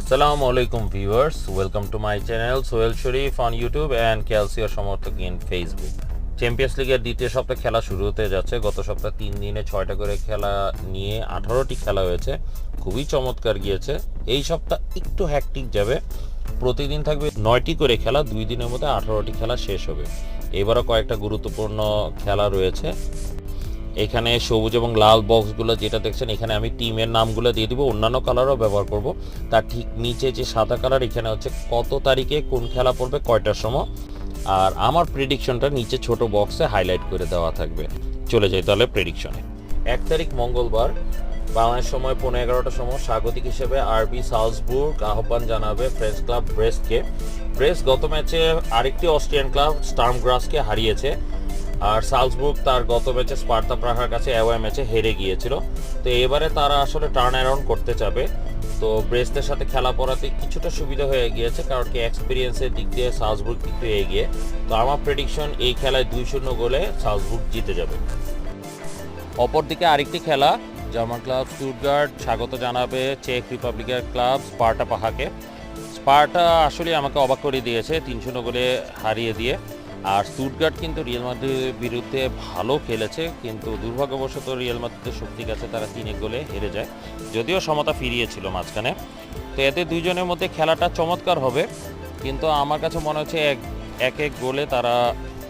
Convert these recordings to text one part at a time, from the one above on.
Assalamu আলাইকুম viewers. Welcome to my channel Sohail Sharif on YouTube and Calcio সমর্থক in Facebook champions লিগের দ্বিতীয় সপ্তাহ খেলা শুরু হতে যাচ্ছে। গত সপ্তাহ তিন দিনে ছয়টা করে খেলা নিয়ে আঠারোটি খেলা হয়েছে। খুবই চমৎকার গিয়েছে। এই সপ্তাহ একটু হ্যাকটিক যাবে। প্রতিদিন থাকবে নয়টি করে খেলা, দুই দিনের মধ্যে আঠারোটি খেলা শেষ হবে। এবারও কয়েকটা গুরুত্বপূর্ণ খেলা রয়েছে। এখানে সবুজ এবং লাল বক্সগুলো যেটা দেখছেন, এখানে আমি টিমের নামগুলো দিয়ে দিব, অন্যান্য কালারও ব্যবহার করব। তার ঠিক নিচে যে সাদা কালার, এখানে হচ্ছে কত তারিখে কোন খেলা পড়বে, কয়টার সময়, আর আমার প্রেডিকশনটা নিচে ছোট বক্সে হাইলাইট করে দেওয়া থাকবে। চলে যাই তাহলে প্রেডিকশনে এক তারিখ মঙ্গলবার, বাংলাদেশ সময় পনেরো এগারোটার সময়, স্বাগতিক হিসেবে আরবি সাউসবুর্গ আহ্বান জানাবে ফ্রেঞ্চ ক্লাব ব্রেস্টকে। ব্রেস্ট গত ম্যাচে আরেকটি অস্ট্রিয়ান ক্লাব, স্টার্মগ্রাসকে হারিয়েছে। আর সালসবুর্গ তার গত ম্যাচে স্পার্তা প্রাহার কাছে অ্যাওয়ে ম্যাচে হেরে গিয়েছিল। তো এবারে তারা আসলে টার্ন অ্যারাউন্ড করতে চাবে। তো ব্রেস্টের সাথে খেলা পড়াতে কিছুটা সুবিধা হয়ে গিয়েছে, কারণ কি এক্সপিরিয়েন্সের দিক দিয়ে সালসবুর্গ একটু এগিয়ে। তো আমার প্রেডিকশন এই খেলায় দুই শূন্য গোলে সালসবুর্গ জিতে যাবে। অপরদিকে আরেকটি খেলা জার্মান ক্লাব স্টুটগার্ড স্বাগত জানাবে চেক রিপাবলিকের ক্লাব স্পার্টা পাহাকে। স্পার্টা আসলে আমাকে অবাক করে দিয়েছে, তিন শূন্য গোলে হারিয়ে দিয়ে। আর স্টুটগার্ড কিন্তু রিয়েল মাদ্রিদের বিরুদ্ধে ভালো খেলেছে, কিন্তু দুর্ভাগ্যবশত রিয়েল মাদ্রিদের শক্তি কাছে তারা তিন এক গোলে হেরে যায়। যদিও সমতা ফিরিয়েছিল মাঝখানে। তো এতে দুইজনের মধ্যে খেলাটা চমৎকার হবে, কিন্তু আমার কাছে মনে হচ্ছে এক এক এক গোলে তারা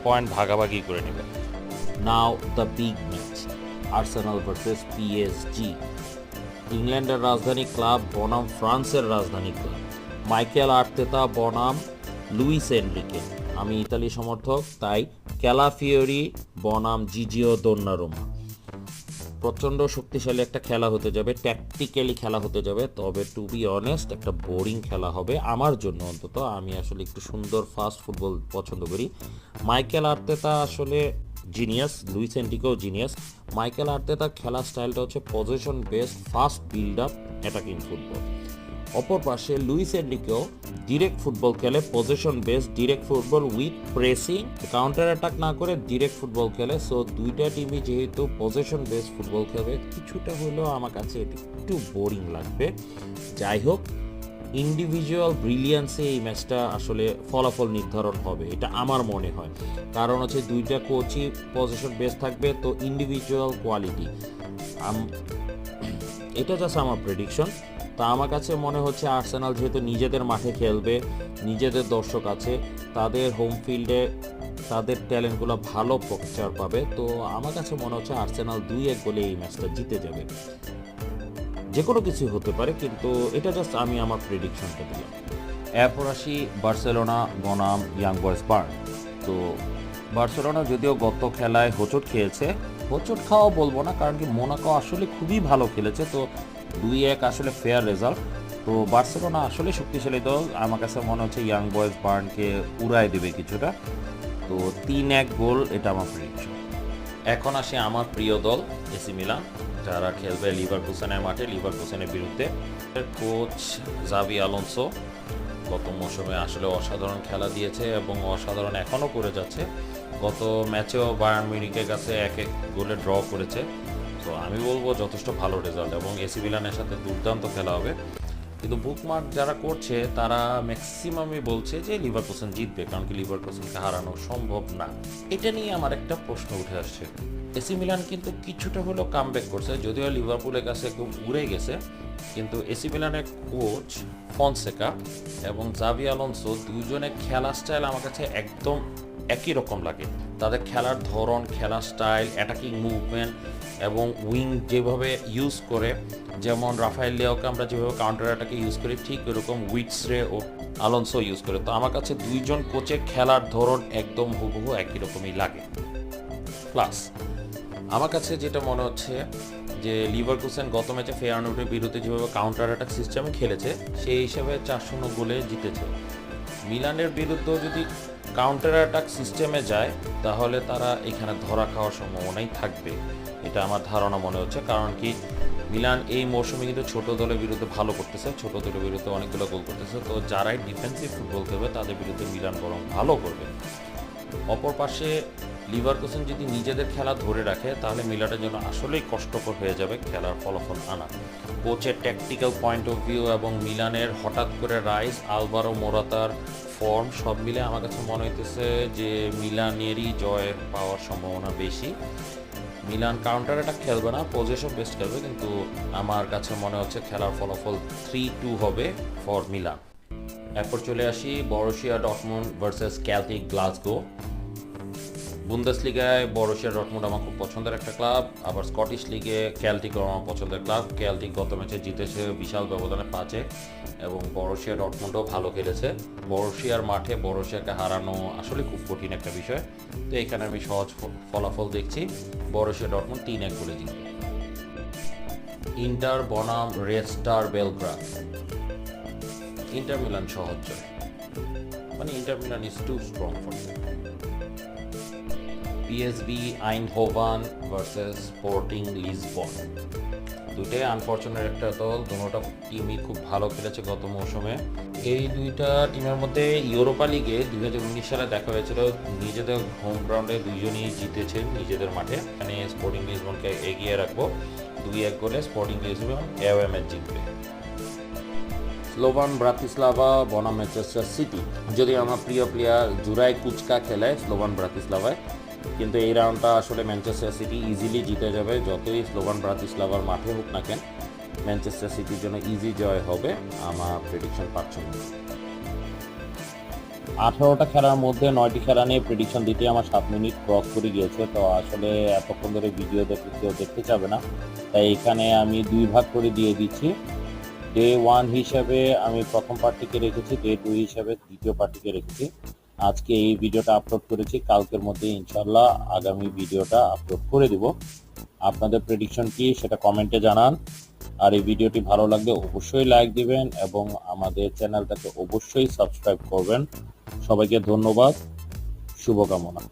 পয়েন্ট ভাগাভাগি করে নেবে। Now the big match Arsenal versus PSG ইংল্যান্ডের রাজধানী ক্লাব বনাম ফ্রান্সের রাজধানী ক্লাব মাইকেল আর্তেতা বনাম লুইস এনরিকে আমি ইতালি সমর্থক, তাই ক্যালাফিওরি বনাম জিজিও দোন্নারোমা। প্রচণ্ড শক্তিশালী একটা খেলা হতে যাবে ট্যাকটিক্যালি খেলা হতে যাবে, তবে টু বি অনেস্ট একটা বোরিং খেলা হবে আমার জন্য অন্তত। আমি আসলে একটু সুন্দর ফাস্ট ফুটবল পছন্দ করি। মাইকেল আর্তেতা আসলে জিনিয়াস লুইস এন্টিকেও জিনিয়াস মাইকেল আর্তেতার খেলার স্টাইলটা হচ্ছে position based fast build up attacking football অপর পাশে লুইস এন্ডিকেও ডিরেক্ট ফুটবল খেলে position base direct football with pressing counter attack না করে ডিরেক্ট ফুটবল খেলে। সো দুইটা টিমই যেহেতু পজিশন বেস ফুটবল খেলবে, কিছুটা হলেও আমার কাছে এটি একটু বোরিং লাগবে। যাই হোক ইন্ডিভিজুয়াল ব্রিলিয়ান্সে এই ম্যাচটা আসলে ফলাফল নির্ধারণ হবে, এটা আমার মনে হয়। কারণ হচ্ছে দুইটা কোচই পজিশন বেস থাকবে, তো ইন্ডিভিজুয়াল কোয়ালিটি এটা জাস্ট আমার প্রেডিকশন তা আমার কাছে মনে হচ্ছে আর্সেনাল যেহেতু নিজেদের মাঠে খেলবে, নিজেদের দর্শক আছে, তাদের হোম ফিল্ডে তাদের ট্যালেন্টগুলো ভালো প্রচার পাবে, তো আমার কাছে মনে হচ্ছে আর্সেনাল দুই এক গোলে এই ম্যাচটা জিতে যাবে। যে কোনো কিছু হতে পারে, কিন্তু এটা জাস্ট আমি আমার প্রেডিকশনটা দিলাম। এরপর আসি বার্সেলোনা বনাম ইয়াং বয়েস বার্ন তো বার্সেলোনা যদিও গত খেলায় হোঁচট খেয়েছে, হোঁচট খাওয়া বলব না, কারণ কি মোনাকো আসলে খুবই ভালো খেলেছে, তো দুই এক আসলে ফেয়ার রেজাল্ট তো বার্সেলোনা আসলে শক্তিশালী দল। আমার কাছে মনে হচ্ছে ইয়াং বয়েজ বার্নকে উড়ায় দেবে কিছুটা। তো তিন এক গোল, এটা আমার প্রেডিকশন এখন আসে আমার প্রিয় দল এসি মিলান যারা খেলবে লিভার কুসানের মাঠে লিভার কুসানের বিরুদ্ধে কোচ জাভি আলোনসো গত মৌসুমে আসলে অসাধারণ খেলা দিয়েছে এবং অসাধারণ এখনও করে যাচ্ছে। গত ম্যাচেও বায়ার্ন মিউনিকের কাছে এক এক গোলে ড্র করেছে। তো আমি বলব যথেষ্ট ভালো রেজাল্ট এবং এসি মিলানের সাথে দুর্দান্ত খেলা হবে। কিন্তু বুকমার্ক যারা করছে, তারা ম্যাক্সিমামই বলছে যে লিভারকুসেন জিতবে, কারণ কি লিভারকুসেনকে হারানো সম্ভব না। এটা নিয়ে আমার একটা প্রশ্ন উঠে আসছে। এসি মিলান কিন্তু কিছুটা হলেও কামব্যাক করছে, যদিও লিভারপুলের কাছে খুব উড়ে গেছে, কিন্তু এসি মিলানের কোচ ফনসেকা এবং জাভি আলোনসো দুজনের খেলা স্টাইল আমার কাছে একদম একই রকম লাগে। তাদের খেলার ধরন, খেলার স্টাইল অ্যাটাকিং মুভমেন্ট এবং উইং যেভাবে ইউজ করে, যেমন রাফায়েল লিয়াওকে আমরা যেভাবে কাউন্টার অ্যাটাকে ইউজ করি, ঠিক এরকম উইটসরে ও আলোনসো ইউজ করে। তো আমার কাছে দুইজন কোচের খেলার ধরন একদম হুবহু একই রকমই লাগে। প্লাস আমার কাছে যেটা মনে হচ্ছে যে লিভারকুসেন গত ম্যাচে ফেয়ারনুটের বিরুদ্ধে যেভাবে কাউন্টার অ্যাটাক সিস্টেমে খেলেছে, সেই হিসেবে চার শূন্য গোলে জিতেছে। মিলানের বিরুদ্ধেও যদি কাউন্টার অ্যাটাক সিস্টেমে যায়, তাহলে তারা এখানে ধরা খাওয়ার সম্ভাবনাই থাকবে। এটা আমার ধারণা মনে হচ্ছে, কারণ কি মিলান এই মৌসুমে কিন্তু ছোট দলের বিরুদ্ধে ভালো করতেছে, ছোট দলের বিরুদ্ধে অনেকগুলো গোল করতেছে, তো যারাই ডিফেন্সিভ ফুটবল খেলবে, তাদের বিরুদ্ধে মিলান বরং ভালো করবে। অপর পাশে লিভারকুসেন যদি নিজেদের খেলা ধরে রাখে, তাহলে মিলানের জন্য আসলেই কষ্টকর হয়ে যাবে খেলার ফলাফল আনা। কোচের ট্যাকটিক্যাল পয়েন্ট অফ ভিউ এবং মিলানের হঠাৎ করে রাইস আলবারো মোরাতার ফর্ম সব মিলে আমার কাছে মনে হইতেছে যে মিলানেরই জয়ের পাওয়ার সম্ভাবনা বেশি। মিলান কাউন্টার এটা খেলবে না পজিশন বেস্ট খেলবে, কিন্তু আমার কাছে মনে হচ্ছে খেলার ফলাফল থ্রি টু হবে ফর মিলান। এরপর চলে আসি Borussia Dortmund versus Celtic Glasgow বুন্দেসলিগায় Borussia Dortmund আমার খুব পছন্দের একটা ক্লাব, আবার স্কটিশ লিগে ক্যালটিক আমার পছন্দের ক্লাব। ক্যালটিক গত ম্যাচে জিতেছে বিশাল ব্যবধানে পাঁচে এবং বরশিয়া ডটমুন্ডও ভালো খেলেছে। বরশিয়ার মাঠে বরশিয়াকে হারানো আসলে খুব কঠিন একটা বিষয়। তো এখানে আমি সহজ ফলাফল দেখছি। বরশিয়া ডটমুন্ড তিন এক করে জিতবে। ইন্টার বনাম Red Star Belgrade Inter Milan সহজ মানে Inter Milan is too strong for PSV আইনহোভান versus Sporting Lisbon দুটোই আনফর্চুনেট একটা দল, দুটোটা টিমই খুব ভালো খেলেছে গত মৌসুমে। এই দুইটা টিমের মধ্যে ইউরোপা লিগে দুই হাজার উনিশ সালে দেখা হয়েছিল, নিজেদের হোম গ্রাউন্ডে দুইজনই জিতেছে নিজেদের মাঠে। মানে স্পোর্টিং লিসবনকে এগিয়ে রাখব, দুই এক গোলে স্পোর্টিং লিসবন এওয়ে ম্যাচ জিতবে। স্লোভান ব্রাতিস্লাভা বনাম ম্যানচেস্টার সিটি যদি আমার প্রিয় প্লেয়ার জুরাই কুচকা খেলে স্লোভান ব্রাতিস্লাভায় কিন্তু এই রাউন্ডটা আসলে ম্যানচেস্টার সিটি ইজিলি জিতে যাবে, যতই স্লোভান ব্রাতিস্লাভার মাঠে হোক না কেন ম্যানচেস্টার সিটির জন্য ইজি জয় হবে, আমার প্রেডিকশন পাচ্ছেন আঠারোটা খেলার মধ্যে নয়টি খেলা নিয়ে প্রেডিকশন দিতে আমার সাত মিনিট ক্রস করে গিয়েছে, তো আসলে এতক্ষণ ধরে ভিডিও দেখতে কেউ দেখতে যাবে না। তাই এখানে আমি দুই ভাগ করে দিয়ে দিচ্ছি। ডে ওয়ান হিসাবে আমি প্রথম পার্টিকে রেখেছি ডে টু হিসাবে দ্বিতীয় পার্টিকে রেখেছি। আজকে এই ভিডিওটা আপলোড করেছি। কালকের মধ্যে ইনশাল্লাহ আগামী ভিডিওটা আপলোড করে দেব। আপনাদের প্রেডিকশন কি সেটা কমেন্টে জানান। আর এই ভিডিওটি ভালো লাগলে অবশ্যই লাইক দিবেন এবং আমাদের চ্যানেলটাকে অবশ্যই সাবস্ক্রাইব করবেন। সবাইকে ধন্যবাদ। শুভকামনা।